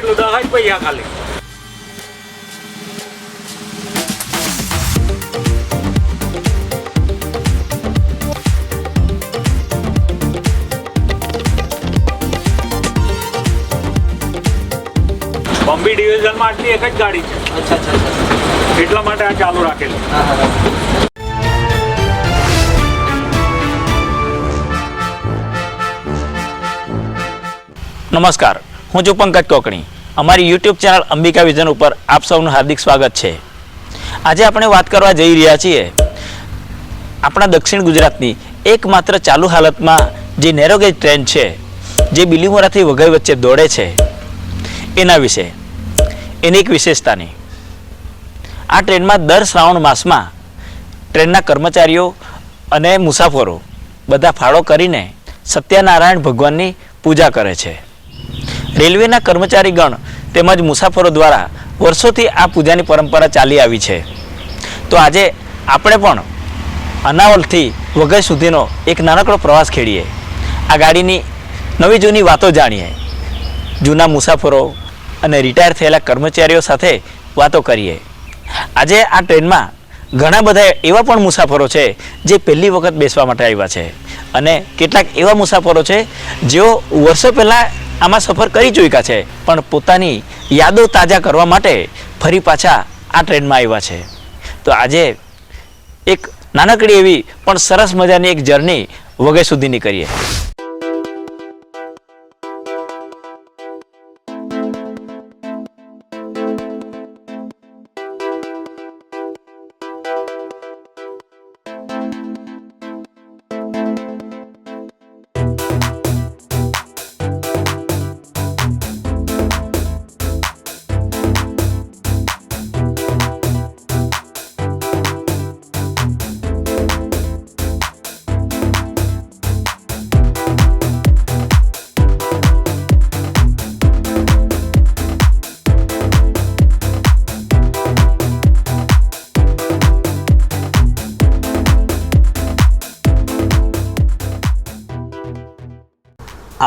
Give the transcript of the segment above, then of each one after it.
ભાડું કેટલું જ પૈસા ખાલી. બોમ્બે ડિવિઝનમાં આટલી એક જ ગાડી છે. અચ્છા અચ્છા અચ્છા. એટલા માટે આ ચાલુ રાખેલું. હા હા. નમસ્કાર. હું છું પંકજ કોકણી. અમારી યુટ્યુબ ચેનલ અંબિકા વિઝન ઉપર આપ સૌનું હાર્દિક સ્વાગત છે. આજે આપણે વાત કરવા જઈ રહ્યા છીએ આપણા દક્ષિણ ગુજરાતની એકમાત્ર ચાલુ હાલતમાં જે નેરોગેજ ટ્રેન છે, જે બિલીમોરાથી વઘઈ વચ્ચે દોડે છે, એના વિશે, એની એક વિશેષતાની. આ ટ્રેનમાં દર શ્રાવણ માસમાં ટ્રેનના કર્મચારીઓ અને મુસાફરો બધા ફાળો કરીને સત્યનારાયણ ભગવાનની પૂજા કરે છે. રેલવેના કર્મચારીગણ તેમજ મુસાફરો દ્વારા વર્ષોથી આ પૂજાની પરંપરા ચાલી આવી છે. તો આજે આપણે પણ અનાવલથી વઘઈ સુધીનો એક નાનકડો પ્રવાસ ખેડીએ. આ ગાડીની નવી જૂની વાતો જાણીએ. જૂના મુસાફરો અને રિટાયર થયેલા કર્મચારીઓ સાથે વાતો કરીએ. આજે આ ટ્રેનમાં ઘણા બધા એવા પણ મુસાફરો છે જે પહેલી વખત બેસવા માટે આવ્યા છે. અને કેટલાક એવા મુસાફરો છે જેઓ વર્ષો પહેલાં આમાં સફર કરી ચૂક્યા છે, પણ પોતાની યાદો તાજા કરવા માટે ફરી પાછા આ ટ્રેનમાં આવ્યા છે. તો આજે એક નાનકડી એવી પણ સરસ મજાની એક જર્ની વગેરે સુધીની કરીએ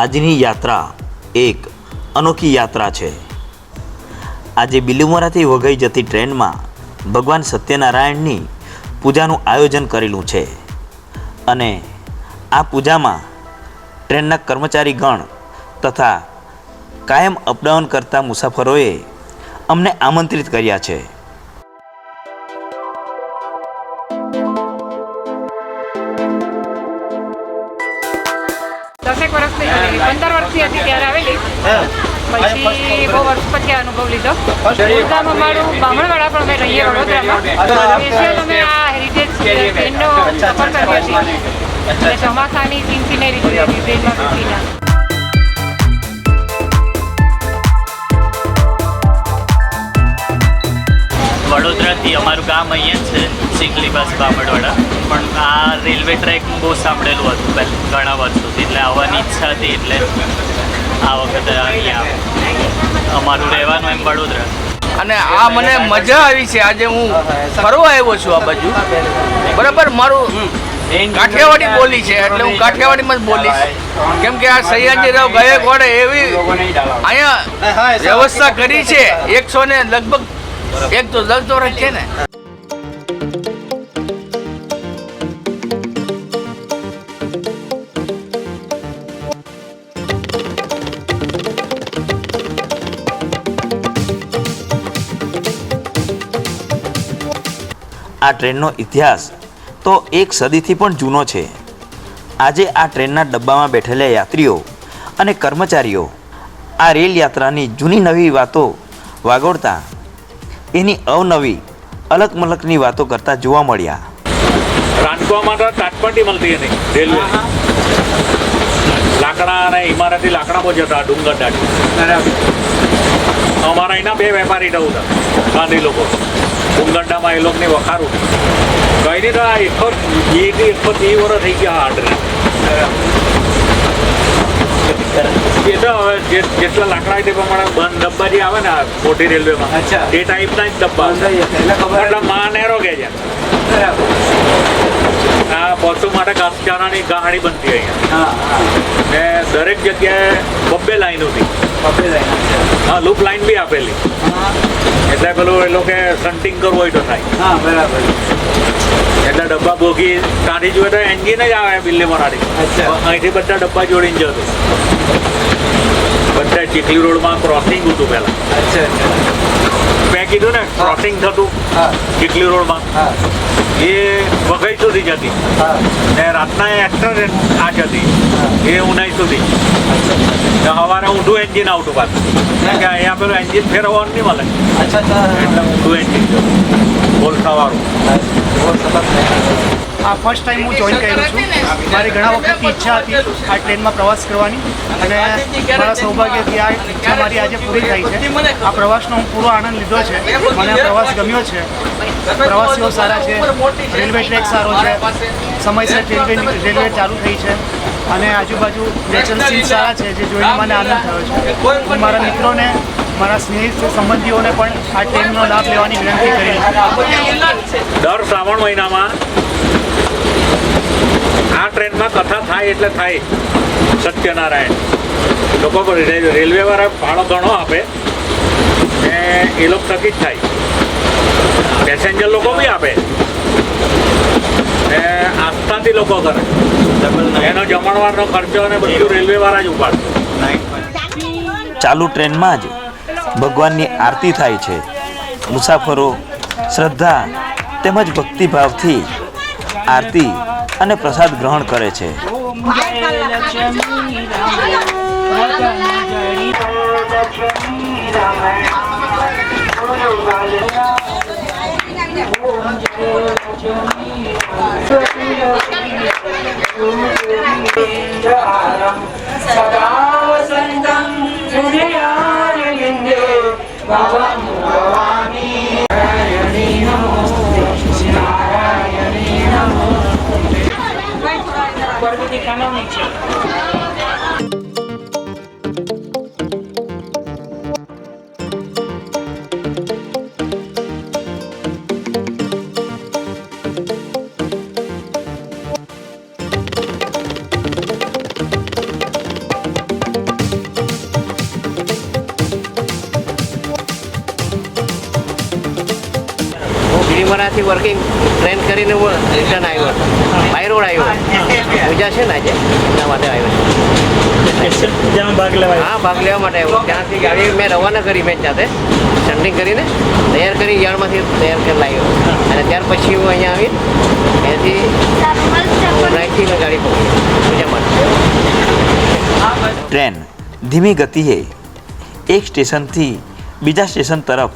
આજની યાત્રા એક અનોખી યાત્રા છે. આજે બિલીમોરાથી વઘઈ જતી ટ્રેનમાં ભગવાન સત્યનારાયણની પૂજાનું આયોજન કરેલું છે અને આ પૂજામાં ટ્રેનના કર્મચારીગણ તથા કાયમ અપડાઉન કરતા મુસાફરોએ અમને આમંત્રિત કર્યા છે. પછી બહુ વર્ષ પછી અનુભવ લીધો. મૂળગામ અમારું બામણવાડા પણ અમે રહીએ વડોદરામાં. સ્પેશિયલ અમે આ હેરિટેજ ટ્રેનનો સફર કરી હતી ચોમાસાની સીન જોઈ હતી ટ્રેનમાં બેસીને વડોદરાથી અમારું ગામ અહીંયા છે પાસે બામણવાડા. પણ આ રેલવે ટ્રેક બહુ સાંભળેલું હતું પહેલ ઘણા વર્ષોથી એટલે આવવાની ઈચ્છા હતી એટલે આ વખતે અહીંયા અમારું રહેવાનું એમ વડોદરા. અને આ મને મજા આવી છે. આજે હું ફરવા આવ્યો છું આ બાજુ. બરાબર મારું કાઠિયાવાડી બોલી છે એટલે હું કાઠિયાવાડીમાં જ બોલીશ. કેમ કે આ સયાજીરાવ ગાયકવાડે એવી અહીંયા વ્યવસ્થા કરી છે. એકસો ને લગભગ એક તો દસ ધોરણ છે ને. આ ટ્રેનનો ઇતિહાસ તો એક સદીથી પણ જૂનો છે. આજે આ ટ્રેનના ડબ્બામાં બેઠેલા યાત્રીઓ અને કર્મચારીઓ આ રેલ યાત્રાની જૂની નવી વાતો વાગોળતા એની અવનવી અલગ મલકની વાતો કરતા જોવા મળ્યા. રાંધવામાં તો તાટપટ્ટી મળતી હતી રેલવે. લાકડા અને ઇમારતી લાકડા બહુ જતા ડુંગર દાટી અમારા અહીંના બે વેપારી હતા ગાંધી લોકો. ડુંગરડામાં એ લોકોને વખારું. કઈ નહીં તો આ એકસો વીસથી એકસો ત્રીસ વર્ષ થઈ ગયા આ એ તો હવે જે- જેટલા લાકડા તે પ્રમાણે બંધ ડબ્બા જે આવે ને મોટી રેલવેમાં. એ ટાઈપના જ ડબ્બા એટલે ખબર એટલે માં નેરો કે છે. આ પશુ માટે ઘાસચારાની ગાહણી બનતી અહીંયા ને દરેક જગ્યાએ બબ્બે લાઈન હતી. બબ્બે જાય હા લૂપ લાઈન બી આપેલી. એટલે પેલું એ લોકો સન્ટિંગ કરવું હોય તો થાય. હા બરાબર. એટલે ડબ્બા બોગી કાઢી જોઈએ તો એન્જિન જ આવે બિલ્લી મરાડી અચ્છા. અહીંથી બધા ડબ્બા જોડીને જતું. બધા ચીખલી રોડમાં ક્રોસિંગ હતું પહેલાં. અચ્છા. મેં કીધું ને ક્રોસિંગ થતું ચીખલી રોડમાં. હા. એ વઘઈ સુધી જતી હા. ને રાતના એક્સ્ટ્રા ટ્રેન આ જતી એ ઉનાઈ સુધી. સવારે ઊંધું એન્જિન આવતું પાછું કે અહીંયા પેલું એન્જિન ફેરવવાનું નહીં મળે. એટલે ઊંધું એન્જિન બોલસાવાળું. આ ફર્સ્ટ ટાઈમ હું જોઈન કર્યું છું. મારી ઘણા વખતની ઈચ્છા હતી આ ટ્રેનમાં પ્રવાસ કરવાની અને મારા સૌભાગ્યથી આ ઈચ્છા મારી આજે પૂરી થઈ છે. આ પ્રવાસનો હું પૂરો આનંદ લીધો છે. મને પ્રવાસ ગમ્યો છે. પ્રવાસીઓ સારા છે. રેલવે ટ્રેક સારો છે. સમયસર રેલવે રેલવે ચાલુ થઈ છે. અને આજુબાજુ નેચરલ સીન સારા છે, જે જોઈને મને આનંદ થયો છે. મારા મિત્રોને, મારા સ્નેહિત સંબંધીઓને પણ આ ટ્રેનનો લાભ લેવાની વિનંતી કરી દર શ્રાવણ મહિનામાં આ ટ્રેનમાં કથા થાય એટલે થાય. સત્યનારાયણ. લોકો રેલવે વાળા ભાડો ઘણો આપે. ને એ લોકો થકી જ થાય. પેસેન્જર લોકો બી આપે. ને આસ્થાથી લોકો કરે. એનો જમણવારનો ખર્ચો અને બધું રેલવે વાળા જ ઉપાડે. ચાલુ ટ્રેનમાં જ ભગવાનની આરતી થાય છે. મુસાફરો શ્રદ્ધા તેમજ ભક્તિભાવથી આરતી અને પ્રસાદ ગ્રહણ કરે છે. હું ગિરિમરાથી વર્કિંગ ટ્રેન કરીને હું રિટર્ન આવ્યો. બાય રોડ આવ્યો. પૂજા છે ને આજે? એના માટે આવ્યો ભાગ લેવાય. હા ભાગ લેવા માટે આવ્યો. ત્યાંથી ગાડી મેં રવાના કરી મેં જાતે. સ્ટન્ટિંગ કરીને તૈયાર કરી યાર્ડમાંથી તૈયાર કરી લાવ્યો. અને ત્યાર પછી હું અહીંયા આવી ત્યાંથી મેં ગાડી પકડી. પૂજા માટે. ટ્રેન ધીમી ગતિએ એક સ્ટેશનથી બીજા સ્ટેશન તરફ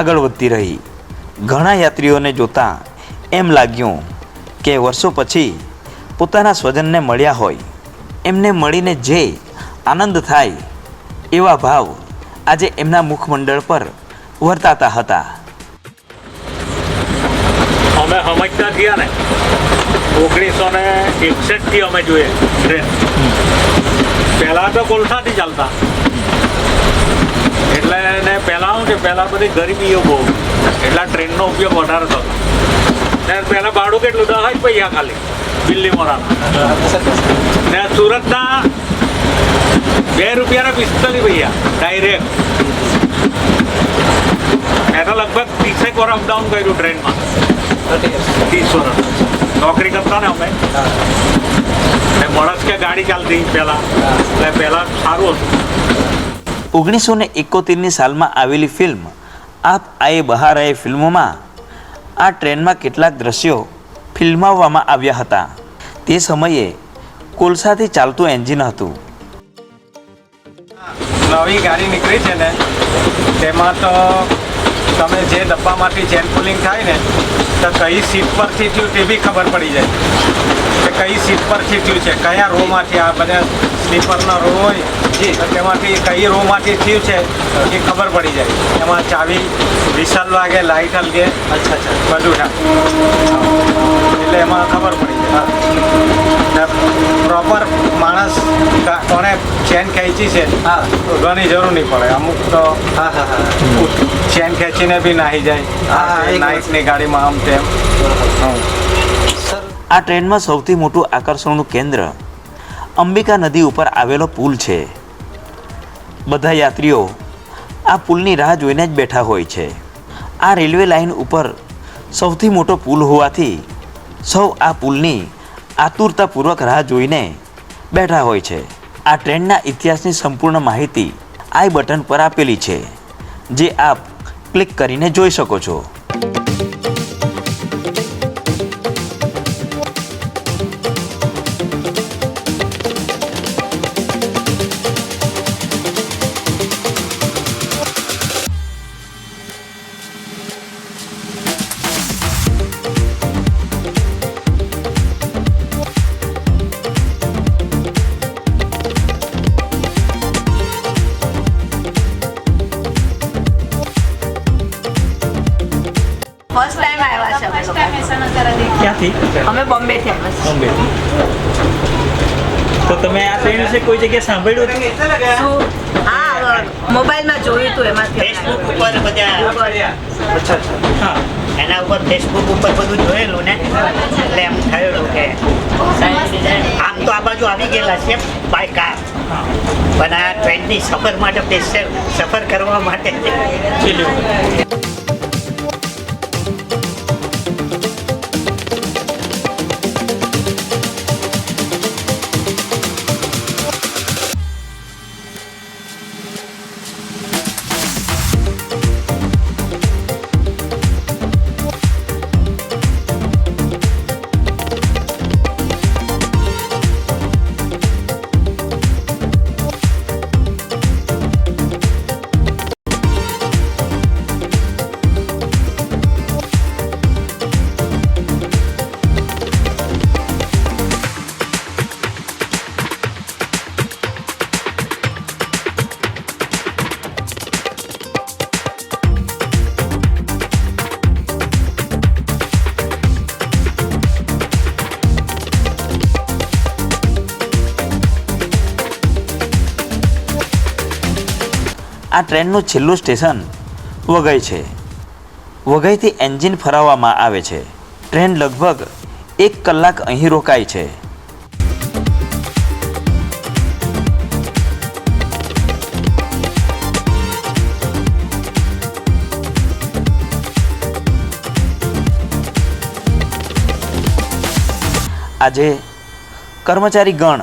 આગળ વધતી રહી. ઘણા યાત્રીઓને જોતા એમ લાગ્યું કે વર્ષો પછી પોતાના સ્વજનને મળ્યા હોય. એમને મળીને જે આનંદ થાય એવા ભાવ આજે એમના મુખમંડળ પર વર્તાતા હતા. અમે સમજતા થયા ને. ઓગણીસો ને એકસઠથી અમે જોઈએ ટ્રેન પહેલા તો કોલસાથી ચાલતા. એટલે ને પહેલા શું કે પહેલા બધી ગરીબીઓ બહુ. એટલા ટ્રેનનો ઉપયોગ વધારે થતો. ને ભાડું કેટલું દસ પૈસા ખાલી. દિલ્હી મોરાના ને સુરતના બે રૂપિયાના પિસ્તાલીસ પૈસા ડાયરેક્ટ મેં તો લગભગ ત્રીસેક વાર અપડાઉન કર્યું ટ્રેનમાં. ત્રીસ વર્ષ નોકરી કરતા ને અમે. ને મળસ કે ગાડી ચાલતી પેલા એટલે પેલા સારું હતું. ઓગણીસો ને એકોતેરની સાલમાં આવેલી ફિલ્મ આપ આએ બહાર આએ ફિલ્મોમાં આ ટ્રેનમાં કેટલાક દ્રશ્યો ફિલ્માવવામાં આવ્યા હતા. તે સમયે કોલસાથી ચાલતું એન્જિન હતું. નવી ગાડી નીકળી છે ને, તેમાં તો તમે જે ડબ્બામાંથી ચેન પુલિંગ થાય ને, તો કઈ સીટ પરથી થયું તે બી ખબર પડી જાય. કે કઈ સીટ પરથી થયું છે, કયા રોમાંથી આ બધા સ્લીપરના રો હોય તો તેમાંથી કઈ રૂમમાંથી થયું છે એ ખબર પડી જાય. એમાં ચાવી વિશાલ લાગે લાઇટ હલગે અચ્છા અચ્છા. બધું એટલે એમાં ખબર પડી જાય પ્રોપર માણસ કોને કોણે ચેન ખેંચી છે હા. ઘણી જરૂર નહીં પડે. અમુક તો હા હા હા. ચેન ખેંચીને બી નાહી જાય. હા, હા, નાઇટની ગાડીમાં આમ તેમ. સર આ ટ્રેનમાં સૌથી મોટું આકર્ષણનું કેન્દ્ર અંબિકા નદી ઉપર આવેલો પુલ છે. બધા યાત્રીઓ આ પુલની રાહ જોઈને જ બેઠા હોય છે. આ રેલવે લાઇન ઉપર સૌથી મોટો પુલ હોવાથી સૌ આ પુલની આતુરતાપૂર્વક રાહ જોઈને બેઠા હોય છે. આ ટ્રેનના ઇતિહાસની સંપૂર્ણ માહિતી આઈ બટન પર આપેલી છે, જે આપ ક્લિક કરીને જોઈ શકો છો. તો તમે આ ટ્રેન વિશે કોઈ જગ્યાએ સાંભળ્યું? હતું હા મોબાઈલમાં જોયું હતું એમાં ફેસબુક ઉપર બધા હા. એના ઉપર ફેસબુક ઉપર બધું જોયેલું ને? એટલે એમ થયેલું કે આમ તો આ બાજુ આવી ગયેલા છે બાય કાર પણ આ ટ્રેનની સફર માટે સ્પેશિયલ સફર કરવા માટે. આ ટ્રેનનું છેલ્લું સ્ટેશન વઘઈ છે. વઘઈથી એન્જિન ફરાવવામાં આવે છે. ટ્રેન લગભગ એક કલાક અહીં રોકાય છે. આજે કર્મચારી ગણ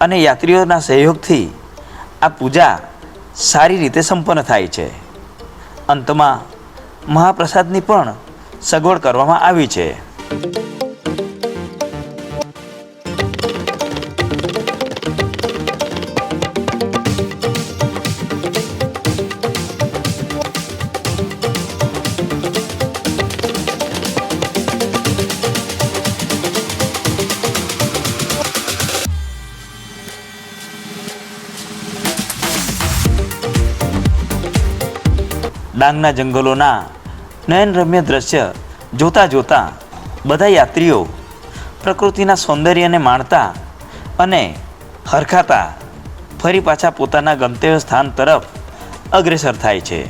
અને યાત્રીઓના સહયોગથી આ પૂજા સારી રીતે સંપન્ન થાય છે. અંતમાં મહાપ્રસાદની પણ સગવડ કરવામાં આવી છે. ડાંગના જંગલોના નયનરમ્ય દ્રશ્ય જોતા જોતા બધા યાત્રીઓ પ્રકૃતિના સૌંદર્યને માણતા અને હરખાતા ફરી પાછા પોતાના ગંતવ્ય સ્થાન તરફ અગ્રેસર થાય છે.